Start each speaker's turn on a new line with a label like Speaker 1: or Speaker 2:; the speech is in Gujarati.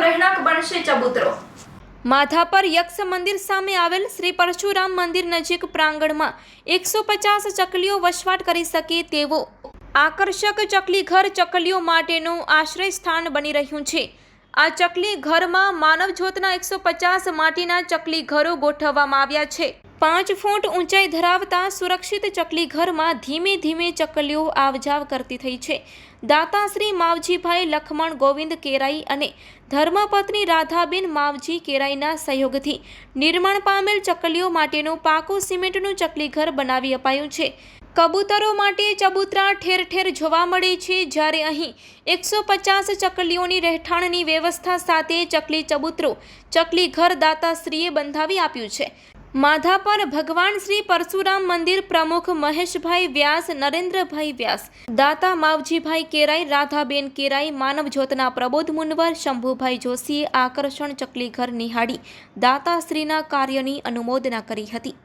Speaker 1: રહેણાંક બનશે ચબૂતરો. માધાપર યક્ષ મંદિર સામે આવેલ શ્રી પરશુરામ મંદિર નજીક પ્રાંગણમાં એકસો પચાસ ચકલીઓ વસવાટ કરી શકે તેવો આકર્ષક ચકલી ઘર ચકલીઓ માટેનું આશ્રય સ્થાન બની રહ્યું છે. આ ચકલી ઘરમાં માનવજ્યોતના એકસો પચાસ માટીના ચકલી ઘરો ગોઠવવામાં આવ્યા છે. પાંચ ફૂટ ઊંચાઈ ધરાવતા સુરક્ષિત ચકલી ઘરમાં ધીમે ધીમે ચકલીઓ આવજાવ કરતી થઈ છે. દાતાશ્રી માવજીભાઈ લખમણ ગોવિંદ કેરાઈ અને ધર્મપત્ની રાધાબેન માવજી કેરાઈના સહયોગથી નિર્માણ પામેલ ચકલીઓ માટેનું પાકું સિમેન્ટનું ચકલી ઘર બનાવી અપાયું છે. કબૂતરો માટે ચબૂતરા ઠેર ઠેર જોવા મળે છે. જ્યારે અહીં એકસો પચાસ ચકલીઓની રહેઠાણની વ્યવસ્થા સાથે ચકલી ચબૂતરો ચકલી ઘર દાતાશ્રીએ બંધાવી આપ્યું છે. માધાપર ભગવાન શ્રી પરશુરામ મંદિર પ્રમુખ મહેશભાઈ વ્યાસ, નરેન્દ્રભાઈ વ્યાસ, દાતા માવજીભાઈ કેરાઈ, રાધાબેન કેરાઈ, માનવજ્યોતના પ્રબોધ મુનવર, શંભુભાઈ જોશીએ આકર્ષણ ચકલી ઘર નિહાળી દાતાશ્રીના કાર્યની અનુમોદના કરી હતી.